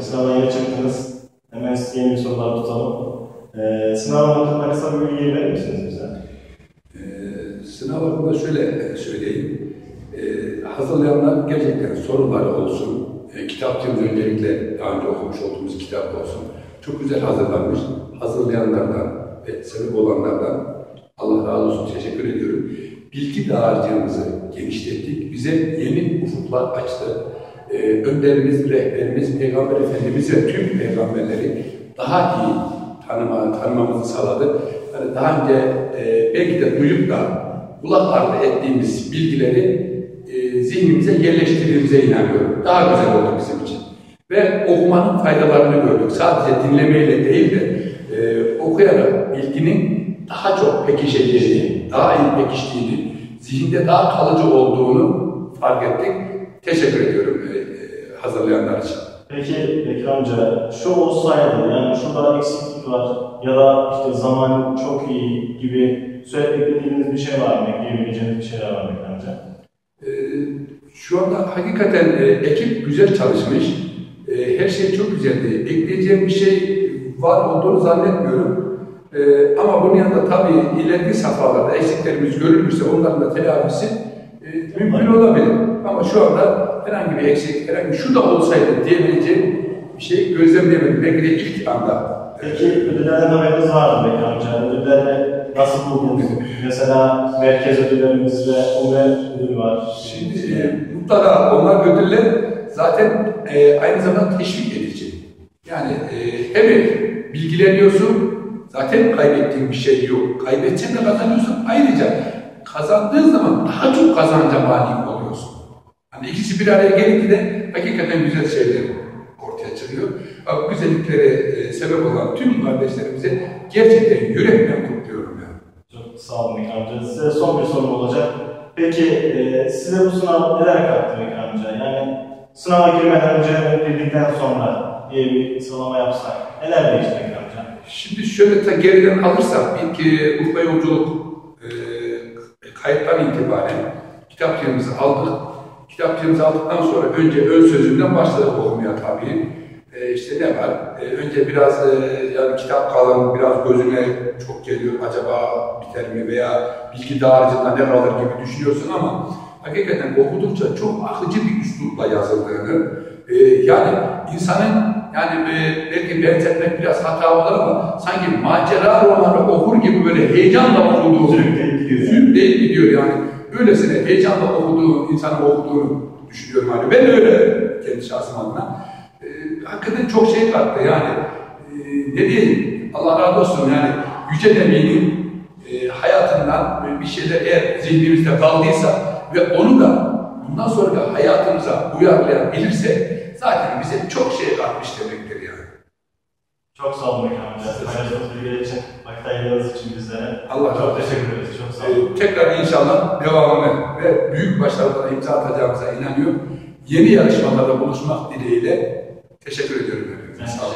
Sınavdan çıktınız. Hemen yeni sorular tutalım. Ee, sınav hakkında kısa bir bilgi verir misiniz bize? Ee, sınav hakkında şöyle söyleyeyim. Ee, hazırlayanlar gerçekten soruları olsun, e, kitapçımız öncelikle daha önce okumuş olduğumuz kitap olsun. Çok güzel hazırlanmış. Hazırlayanlardan ve sebep olanlardan Allah razı olsun teşekkür ediyorum. Bilgi dağarcığımızı genişlettik. Bize yeni ufuklar açtı. Ee, önderimiz, rehberimiz, Peygamber Efendimiz ve tüm peygamberleri daha iyi tanıma, tanımamızı sağladı. Yani daha önce e, belki de duyup da kulak ardı ettiğimiz bilgileri e, zihnimize yerleştirdiğimize inanıyorum. Daha güzel oldu bizim için. Ve okumanın faydalarını gördük. Sadece dinlemeyle değil de e, okuyarak bilginin daha çok pekişeceğini, daha iyi pekiştiğini, zihinde daha kalıcı olduğunu fark ettik. Teşekkür ediyorum e, e, hazırlayanlar için. Peki Bekir amca, şu olsaydı, yani şurada eksiklik var ya da işte zaman çok iyi gibi sürekli beklediğiniz bir şey var mı? Ekleyebileceğiniz bir şeyler var mı Bekir amca? Ee, şu anda hakikaten e, ekip güzel çalışmış. E, her şey çok güzeldi. Ekleyeceğim bir şey var olduğunu zannetmiyorum. E, ama bunun yanında tabii ileriki safhalarda eksiklerimiz görülürse onların da telafisi mümkün olabilir. Ama şu anda herhangi bir eksik, herhangi şu da olsaydı diyebileceğim bir şey gözlemleyemedim. Belki de ilk anda. Peki ödüllerden haberiniz var mı Bekir amca? Ödülleri nasıl buldunuz? Mesela merkez ödüllerimiz ve UME ödülü var. Şimdi e, mutlaka onlar ödüller zaten e, aynı zamanda teşvik edici. Yani e, hem bilgileniyorsun, zaten kaybettiğin bir şey yok. Kaybedeceksin de kazanıyorsun. Ayrıca kazandığın zaman daha çok kazanca malik oluyorsun. Hani ikisi bir araya gelince de hakikaten güzel şeyler ortaya çıkıyor. Bu güzelliklere e, sebep olan tüm kardeşlerimize gerçekten yürekten kutluyorum yani. Çok sağ olun Bekir amca. Size son bir sorum olacak. Peki e, size bu sınav neler kattı Bekir amca? Yani sınava girmeden önce girdikten sonra diye bir sıralama yapsak neler değişti Bekir amca? Şimdi şöyle ta geriden alırsak ilk e, Urfa yolculuk e, kayıttan itibaren kitapçığımızı aldık. Kitapçığımızı aldıktan sonra önce ön sözünden başladık okumaya tabii. E, işte ne var? E, önce biraz e, yani kitap kalın, biraz gözüne çok geliyor. Acaba biter mi veya bilgi dağarcığında ne kalır gibi düşünüyorsun ama hakikaten okudukça çok akıcı bir üslupla yazıldığını, e, yani insanın yani e, belki benzetmek biraz hata olur ama sanki macera romanı okur gibi böyle heyecanla okuduğu, Sürükleyip gidiyor. yani. Öylesine heyecanla okuduğu, insanın okuduğunu düşünüyorum hani. Ben öyle kendi şahsım adına. E, hakikaten çok şey kattı yani. E, ne diyeyim, Allah razı olsun yani Yüce Demir'in e, hayatından bir şeyler eğer zihnimizde kaldıysa ve onu da bundan sonra hayatımıza uyarlayabilirsek zaten bize çok şey katmış demektir yani. Çok sağ olun amca. Paylaştığınız bilgiler için, vakit ayırdığınız için bizlere. Allah çok teşekkür ederiz. Çok sağ olun. Ee, tekrar inşallah devamını ve büyük başarılara imza atacağımıza inanıyorum. Yeni yarışmalarda buluşmak dileğiyle teşekkür ediyorum. Ben Sağ olun.